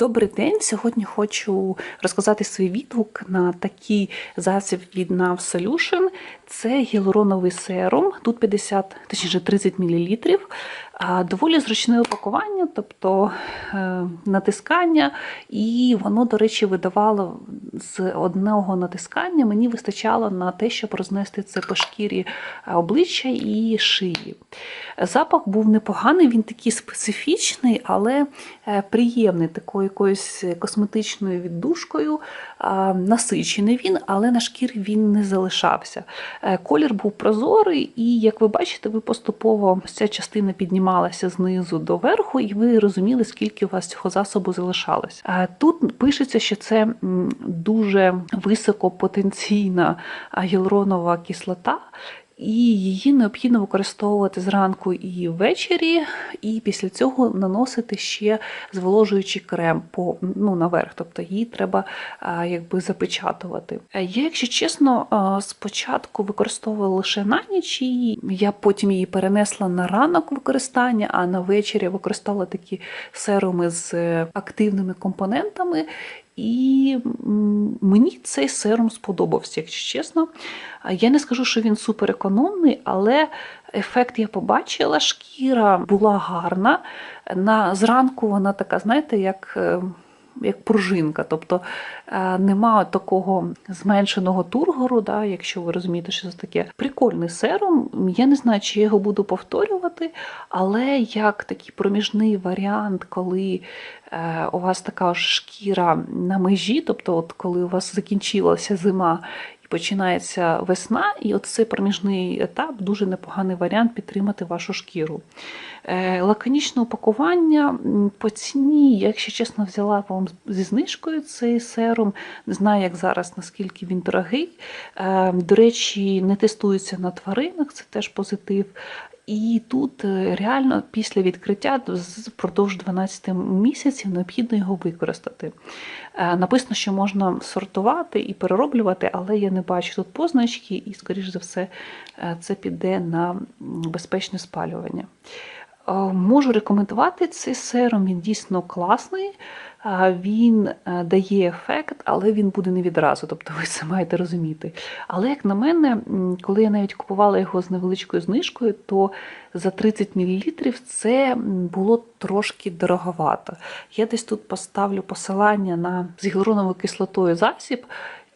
Добрий день! Сьогодні хочу розказати свій відгук на такий засіб від NAV Solution. Це гіалуроновий серум, тут 50, точніше 30 мл. Доволі зручне упакування, тобто е, натискання, і воно, до речі, видавало з одного натискання. Мені вистачало на те, щоб рознести це по шкірі е, обличчя і шиї. Запах був непоганий, він такий специфічний, але е, приємний, такою якоюсь косметичною віддушкою. Насичений він, але на шкірі він не залишався. Е, Колір був прозорий, і, як ви бачите, ви поступово ця частина піднімалася знизу до верху, і ви розуміли, скільки у вас цього засобу залишалось. Тут пишеться, що це дуже високопотенційна гіалуронова кислота. І її необхідно використовувати зранку і ввечері, і після цього наносити ще зволожуючий крем по ну наверх, тобто її треба якби запечатувати. Е, Я, якщо чесно, спочатку використовувала лише на ніч її. Я потім її перенесла на ранок використання, а на вечір використовувала такі серуми з е, активними компонентами. І мені цей серум сподобався, якщо чесно. Я не скажу, що він суперекономний, але ефект я побачила. Шкіра була гарна. На зранку вона така, знаєте, як. Як пружинка, тобто е, нема такого зменшеного тургору, да, якщо ви розумієте, що це таке прикольний серум. Я не знаю, чи я його буду повторювати, але як такий проміжний варіант, коли е, у вас така шкіра на межі, тобто, от коли у вас закінчилася зима починається весна, і оцей проміжний етап дуже непоганий варіант підтримати вашу шкіру. Е, Лаконічне упакування по ціні, я, якщо чесно, взяла вам зі знижкою цей серум. Не знаю, як зараз, наскільки він дорогий. Е, До речі, не тестується на тваринах, це теж позитив. І тут е, реально після відкриття впродовж 12 місяців необхідно його використати. Е, Написано, що можна сортувати і перероблювати, але я не бачу тут позначки, і, скоріш за все, е, це піде на безпечне спалювання. Можу рекомендувати цей серум, він дійсно класний. Він е, дає ефект, але він буде не відразу, тобто ви це маєте розуміти. Але як на мене, коли я навіть купувала його з невеличкою знижкою, то за 30 мл це було трошки дороговато. Я десь тут поставлю посилання на з гіалуроновою кислотою засіб,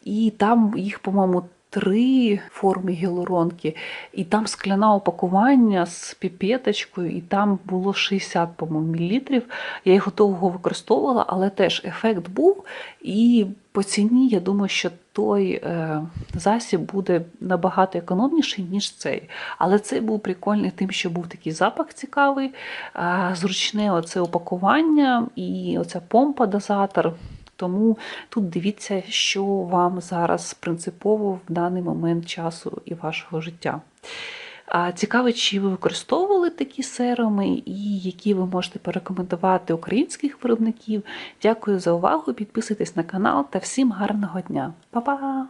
і там їх, по-моєму, три форми гіалуронки, і там скляна упакування з піпеточкою, і там було 60, по-моєму, мілілітрів. Я його довго використовувала, але теж ефект був. І по ціні я думаю, що той е, засіб буде набагато економніший, ніж цей. Але цей був прикольний тим, що був такий запах цікавий, е, зручне оце упакування і оця помпа дозатор. Тому тут дивіться, що вам зараз принципово в даний момент часу і вашого життя. Цікаво, чи ви використовували такі серуми і які ви можете порекомендувати українських виробників. Дякую за увагу. Підписуйтесь на канал та всім гарного дня. Па-па!